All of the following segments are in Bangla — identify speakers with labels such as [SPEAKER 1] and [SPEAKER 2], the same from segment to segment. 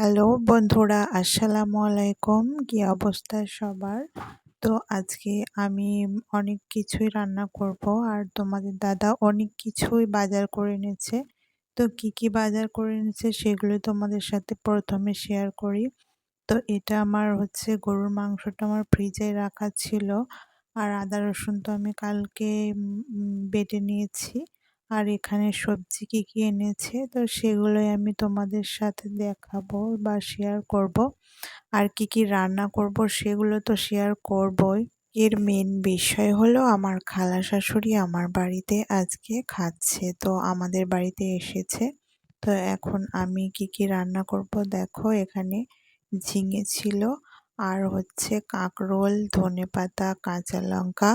[SPEAKER 1] হ্যালো বন্ধুরা, আসসালামু আলাইকুম। কি অবস্থা সবার? তো আজকে আমি অনেক কিছুই রান্না করব আর তোমাদের দাদা অনেক কিছুই বাজার করে এনেছে। তো কি কি বাজার করে এনেছে সেগুলো তোমাদের সাথে প্রথমে শেয়ার করি। তো এটা আমার হচ্ছে গরুর মাংসটা আমার ফ্রিজে রাখা ছিল আর আদা রসুন তো আমি কালকে বেটে নিয়েছি। আর এখানে সবজি কী কী এনেছে, তো সেগুলোই আমি তোমাদের সাথে দেখাবো বা শেয়ার করব। আর কি কি রান্না করব সেগুলো তো শেয়ার করবই। এর মেন বিষয় হলো আমার খালা শাশুড়ি আমার বাড়িতে আজকে খাচ্ছে, তো আমাদের বাড়িতে এসেছে। তো এখন আমি কি কি রান্না করব দেখো, এখানে ঝিঙে ছিল আর হচ্ছে কাঁকরোল ধনে পাতা কাঁচা লঙ্কা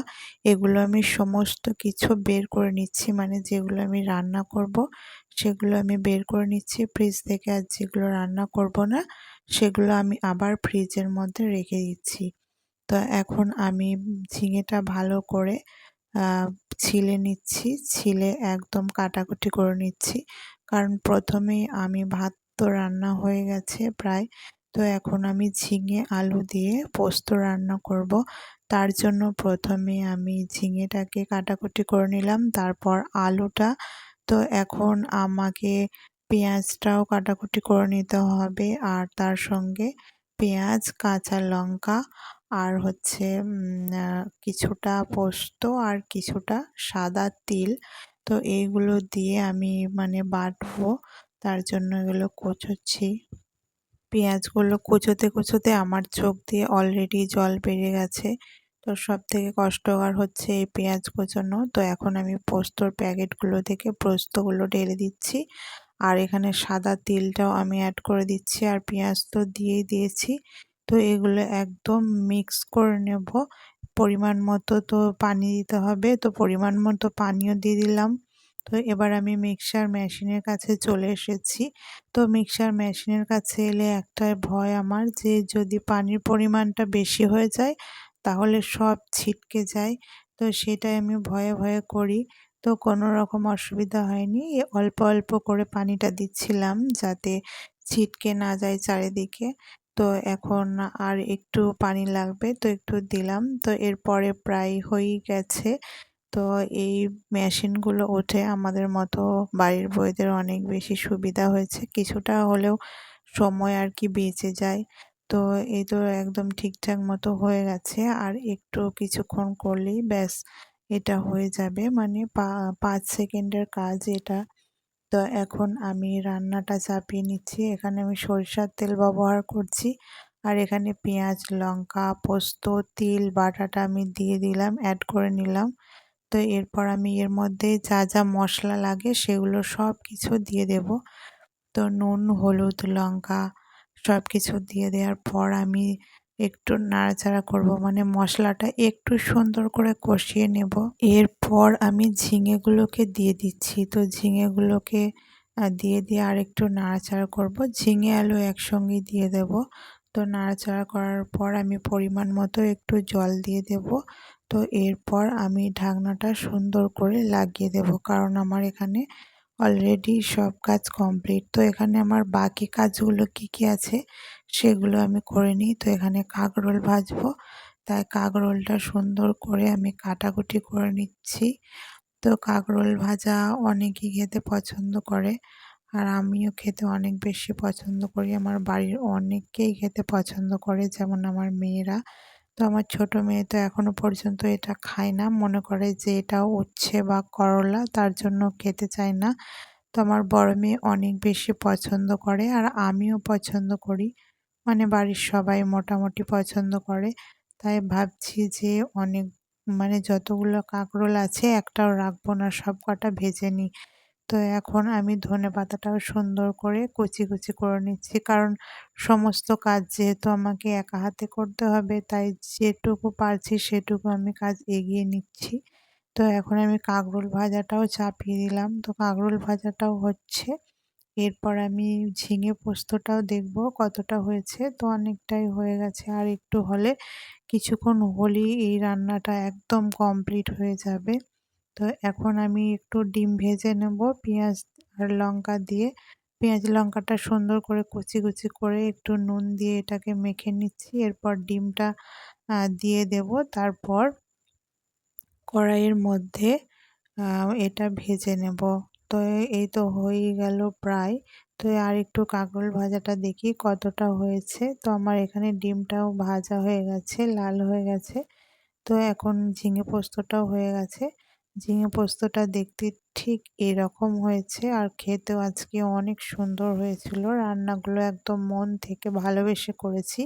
[SPEAKER 1] এগুলো আমি সমস্ত কিছু বের করে নিচ্ছি। মানে যেগুলো আমি রান্না করব, সেগুলো আমি বের করে নিচ্ছি ফ্রিজ থেকে। আর যেগুলো রান্না করব না, সেগুলো আমি আবার ফ্রিজের মধ্যে রেখে দিচ্ছি। তো এখন আমি ঝিঙেটা ভালো করে ছিলে নিচ্ছি, ছিলে একদম কাটাকুটি করে নিচ্ছি। কারণ প্রথমেই আমি ভাত তো রান্না হয়ে গেছে প্রায়। তো এখন আমি ঝিঙে আলু দিয়ে পোস্ত রান্না করব। তার জন্য প্রথমে আমি ঝিঙেটাকে কাটাকুটি করে নিলাম, তারপর আলুটা। তো এখন আমাকে পেঁয়াজটাও কাটাকুটি করে নিতে হবে আর তার সঙ্গে পেঁয়াজ, কাঁচা লঙ্কা আর হচ্ছে কিছুটা পোস্ত আর কিছুটা সাদা তিল। তো এইগুলো দিয়ে আমি মানে বাটবো। তার জন্য এগুলো কোচোচ্ছি। পেঁয়াজগুলো কুচোতে কুচোতে আমার চোখ দিয়ে অলরেডি জল বেড়ে গেছে। তো সব থেকে কষ্টকর হচ্ছে এই পেঁয়াজ কুচোনো। তো এখন আমি পোস্তর প্যাকেটগুলো থেকে পোস্তগুলো ঢেলে দিচ্ছি। আর এখানে সাদা তিলটাও আমি অ্যাড করে দিচ্ছি আর পেঁয়াজ তো দিয়েই দিয়েছি। তো এগুলো একদম মিক্স করে নেব। পরিমাণ মতো তো পানি দিতে হবে। তো পরিমাণ মতো পানিও দিয়ে দিলাম। তো এবার আমি মিক্সার মেশিনের কাছে চলে এসেছি। তো মিক্সার মেশিনের কাছে এলে একটা ভয় আমার যে যদি পানির পরিমাণটা বেশি হয়ে যায় তাহলে সব ছিটকে যায়। তো সেটাই আমি ভয়ে ভয়ে করি। তো কোনো রকম অসুবিধা হয়নি। অল্প অল্প করে পানিটা দিচ্ছিলাম যাতে ছিটকে না যায় চারিদিকে। তো এখন আর একটু পানি লাগবে তো একটু দিলাম। তো এরপরে প্রায় হয়েই গেছে। তো এই মেশিনগুলো ওঠে আমাদের মতো বাড়ির বইদের অনেক বেশি সুবিধা হয়েছে। কিছুটা হলেও সময় আর কি বেঁচে যায়। তো এই তো একদম ঠিকঠাক মতো হয়ে গেছে। আর একটু কিছুক্ষণ করলেই ব্যাস এটা হয়ে যাবে। মানে পাঁচ সেকেন্ডের কাজ এটা। তো এখন আমি রান্নাটা চাপিয়ে নিচ্ছি। এখানে আমি সরিষার তেল ব্যবহার করছি। আর এখানে পেঁয়াজ, লঙ্কা, পোস্ত, তিল, বাটাটা আমি দিয়ে দিলাম, অ্যাড করে নিলাম। তো এরপর আমি এর মধ্যে যা যা মশলা লাগে সেগুলো সব কিছু দিয়ে দেব। তো নুন, হলুদ, লঙ্কা সব কিছু দিয়ে দেওয়ার পর আমি একটু নাড়াচাড়া করব। মানে মশলাটা একটু সুন্দর করে কষিয়ে নেব। এরপর আমি ঝিঙেগুলোকে দিয়ে দিচ্ছি। তো ঝিঙেগুলোকে দিয়ে দিয়ে আর একটু নাড়াচাড়া করব। ঝিঙে আলু একসঙ্গে দিয়ে দেব। তো নাড়াচাড়া করার পর আমি পরিমাণ মতো একটু জল দিয়ে দেব। তো এরপর আমি ঢাকনাটা সুন্দর করে লাগিয়ে দেব কারণ আমার এখানে অলরেডি সব কাজ কমপ্লিট তো এখানে আমার বাকি কাজগুলো কি কি আছে সেগুলো আমি করে নিই। তো এখানে কাঁকরোল ভাজবো। তাই কাঁকরোলটা সুন্দর করে আমি কাটাকুটি করে নিচ্ছি। তো কাঁকরোল ভাজা অনেকেই খেতে পছন্দ করে। আর আমিও খেতে অনেক বেশি পছন্দ করি। আমার বাড়ির অনেকেই খেতে পছন্দ করে, যেমন আমার মেয়েরা। তো আমার ছোট মেয়ে তো এখনও পর্যন্ত এটা খায় না। মনে করে যে এটা উচ্ছে বা করলা, তার জন্য খেতে চায় না। তো আমার বড় মেয়ে অনেক বেশি পছন্দ করে আর আমিও পছন্দ করি। মানে বাড়ির সবাই মোটামুটি পছন্দ করে। তাই ভাবছি যে অনেক মানে যতগুলো কাঁকরোল আছে, একটাও রাখব না সব কটা ভেজে নিই। তো এখন আমি ধনে পাতাটাও সুন্দর করে কুচি কুচি করে নিচ্ছি। কারণ সমস্ত কাজ যেহেতু আমাকে একা হাতে করতে হবে, তাই যেটুকু পারছি সেটুকু আমি কাজ এগিয়ে নিচ্ছি। তো এখন আমি কাঁকরোল ভাজাটাও চাপিয়ে দিলাম। তো কাঁকরোল ভাজাটাও হচ্ছে। এরপর আমি ঝিঙে পোস্তটাও দেখব কতটা হয়েছে। তো অনেকটাই হয়ে গেছে। আর একটু হলে কিছুক্ষণ হলেই এই রান্নাটা একদম কমপ্লিট হয়ে যাবে। তো এখন আমি একটু ডিম ভেজে নেব পেঁয়াজ আর লঙ্কা দিয়ে। পেঁয়াজ লঙ্কাটা সুন্দর করে কুচি কুচি করে একটু নুন দিয়ে এটাকে মেখে নিচ্ছি। এরপর ডিমটা দিয়ে দেব। তারপর কড়াইয়ের মধ্যে এটা ভেজে নেব। তো এই তো হয়েই গেল প্রায়। তো আর একটু কাঁকরোল ভাজাটা দেখি কতটা হয়েছে। তো আমার এখানে ডিমটাও ভাজা হয়ে গেছে, লাল হয়ে গেছে। তো এখন ঝিঙে পোস্তটাও হয়ে গেছে। ঝিঙে পোস্তটা দেখতে ঠিক এরকম হয়েছে। আর খেতেও আজকে অনেক সুন্দর হয়েছিল। রান্নাগুলো একদম মন থেকে ভালোবেসে করেছি।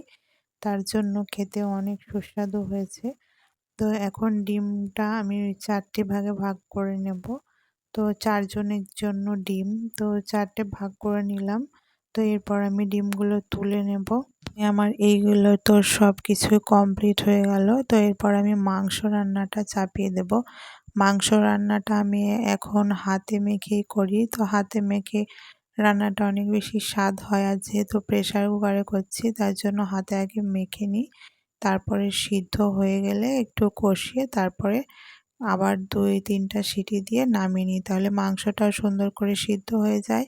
[SPEAKER 1] তার জন্য খেতে অনেক সুস্বাদু হয়েছে। তো এখন ডিমটা আমি চারটে ভাগে ভাগ করে নেব। তো চারজনের জন্য ডিম। তো চারটে ভাগ করে নিলাম। তো এরপর আমি ডিমগুলো তুলে নেব। আমার এইগুলো তো সব কিছুই কমপ্লিট হয়ে গেল। তো এরপর আমি মাংস রান্নাটা চাপিয়ে দেব। মাংস রান্নাটা আমি এখন হাতে মেখেই করি। তো হাতে মেখে রান্নাটা অনেক বেশি স্বাদ হয় আর যেহেতু প্রেশার কুকারে করছি তার জন্য হাতে আগে মেখে নিই। তারপরে সিদ্ধ হয়ে গেলে একটু কষিয়ে তারপরে আবার দুই তিনটা সিটি দিয়ে নামিয়ে নিই। তাহলে মাংসটাও সুন্দর করে সিদ্ধ হয়ে যায়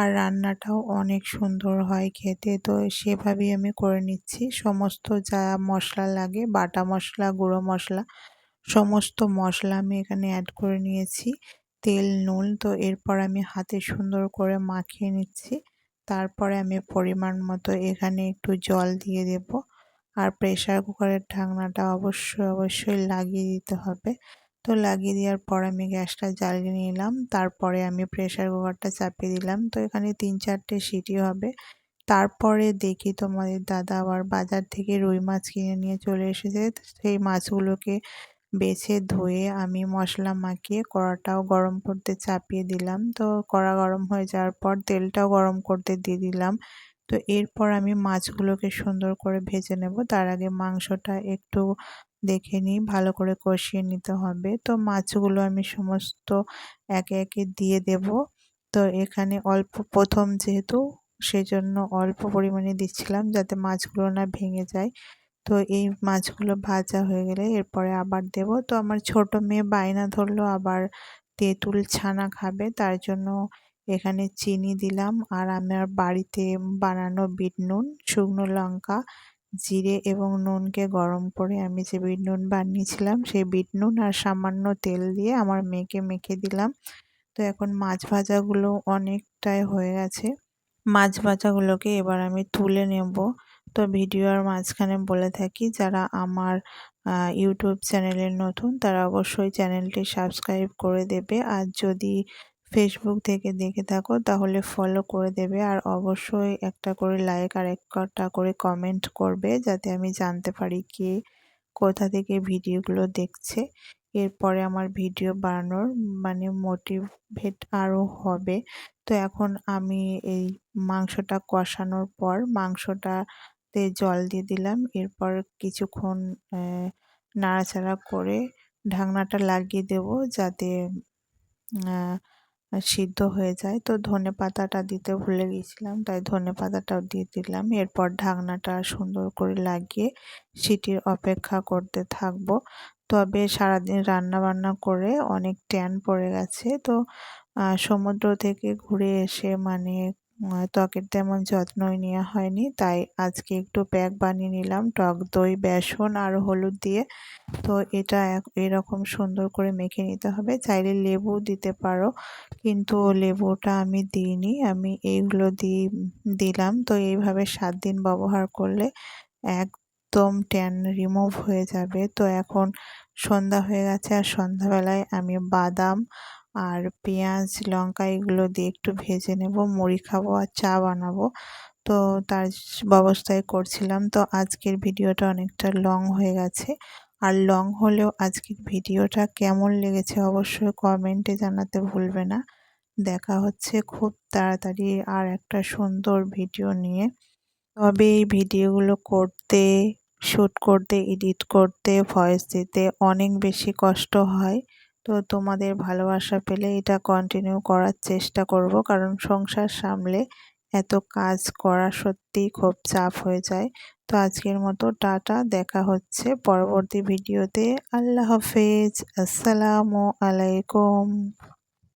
[SPEAKER 1] আর রান্নাটাও অনেক সুন্দর হয় খেতে। তো সেভাবেই আমি করে নিচ্ছি। সমস্ত যা মশলা লাগে, বাটা মশলা, গুঁড়ো মশলা সমস্ত মশলা আমি এখানে অ্যাড করে নিয়েছি। তেল, নুন, তো এরপর আমি হাতে সুন্দর করে মাখিয়ে নিচ্ছি। তারপরে আমি পরিমাণ মতো এখানে একটু জল দিয়ে দেব। আর প্রেশার কুকারের ঢাকনাটা অবশ্যই অবশ্যই লাগিয়ে দিতে হবে। তো লাগিয়ে দেওয়ার পর আমি গ্যাসটা জ্বালিয়ে নিলাম। তারপরে আমি প্রেশার কুকারটা চাপিয়ে দিলাম। তো এখানে তিন চারটে সিটি হবে। তারপরে দেখি তোমাদের দাদা আবার বাজার থেকে রুই মাছ কিনে নিয়ে চলে এসেছে। সেই মাছগুলোকে বেছে ধুয়ে আমি মশলা মাখিয়ে কড়াটাও গরম করতে চাপিয়ে দিলাম। তো কড়া গরম হয়ে যাওয়ার পর তেলটাও গরম করতে দিয়ে দিলাম। তো এরপর আমি মাছগুলোকে সুন্দর করে ভেজে নেব। তার আগে মাংসটা একটু দেখে নিই, ভালো করে কষিয়ে নিতে হবে। তো মাছগুলো আমি সমস্ত একে একে দিয়ে দেব। তো এখানে অল্প, প্রথম যেহেতু সেজন্য অল্প পরিমাণে দিচ্ছিলাম যাতে মাছগুলো না ভেঙে যায়। তো এই মাছগুলো ভাজা হয়ে গেলে এরপরে আবার দেব। তো আমার ছোট মেয়ে বায়না ধরলো, আবার তেঁতুল ছানা খাবে, তার জন্য এখানে চিনি দিলাম। আর আমার বাড়িতে বানানো বিট নুন, শুকনো লঙ্কা, জিরে এবং নুনকে গরম করে আমি যে বিট নুন বানিয়েছিলাম, সেই বিট নুন আর সামান্য তেল দিয়ে আমার মেয়েকে মেখে দিলাম। তো এখন মাছ ভাজাগুলো অনেকটাই হয়ে গেছে। মাছ ভাজাগুলোকে এবার আমি তুলে নেব। তো ভিডিওর মাঝখানে বলে থাকি, যারা আমার ইউটিউব চ্যানেলের নতুন, তারা অবশ্যই চ্যানেলটি সাবস্ক্রাইব করে দেবে। আর যদি ফেসবুক থেকে দেখে থাকো, তাহলে ফলো করে দেবে। আর অবশ্যই একটা করে লাইক আর একটা করে কমেন্ট করবে, যাতে আমি জানতে পারি কে কোথা থেকে ভিডিওগুলো দেখছে। এরপরে আমার ভিডিও বানানোর মানে মোটিভেট আরও হবে। তো এখন আমি এই মাংসটা কষানোর পর মাংসটাতে জল দিয়ে দিলাম। এরপর কিছুক্ষণ নাড়াচাড়া করে ঢাকনাটা লাগিয়ে দেব যাতে সিদ্ধ হয়ে যায়। তো ধনে পাতাটা দিতে ভুলে গিয়েছিলাম, তাই ধনে পাতাটাও দিয়ে দিলাম। এরপর ঢাকনাটা সুন্দর করে লাগিয়ে সিটির অপেক্ষা করতে থাকব। তবে সারাদিন রান্না বান্না করে অনেক ট্যান পড়ে গেছে। তো সমুদ্র থেকে ঘুরে এসে মানে ত্বকের তেমন যত্নই নেওয়া হয়নি, তাই আজকে একটু প্যাক বানিয়ে নিলাম, টক দই, বেসন আর হলুদ দিয়ে। তো এটা এরকম সুন্দর করে মেখে নিতে হবে, চাইলে লেবু দিতে পারো, কিন্তু লেবুটা আমি দিইনি, আমি এইগুলো দিয়ে দিলাম। তো এইভাবে সাত দিন ব্যবহার করলে একদম ট্যান রিমুভ হয়ে যাবে। তো এখন সন্ধ্যা হয়ে গেছে, আর সন্ধ্যাবেলায় আমি বাদাম আর পেঁয়াজ, লঙ্কা এগুলো দিয়ে একটু ভেজে নেব, মুড়ি খাব আর চা বানাবো। তো তার ব্যবস্থায় করছিলাম। তো আজকের ভিডিওটা অনেকটা লং হয়ে গেছে। আর লং হলেও আজকের ভিডিওটা কেমন লেগেছে অবশ্যই কমেন্টে জানাতে ভুলবে না। দেখা হচ্ছে খুব তাড়াতাড়ি আর একটা সুন্দর ভিডিও নিয়ে। তবে এই ভিডিওগুলো করতে শ্যুট করতে এডিট করতে ভয়েস দিতে অনেক বেশি কষ্ট হয়। তো তোমাদের ভালোবাসা পেলে এটা কন্টিনিউ করার চেষ্টা করব। কারণ সংসার সামলে এত কাজ করা সত্যিই খুব চাপ হয়ে যায়। তো আজকের মতো টাটা, দেখা হচ্ছে পরবর্তী ভিডিওতে আল্লাহ হাফেজ। আসসালামু আলাইকুম।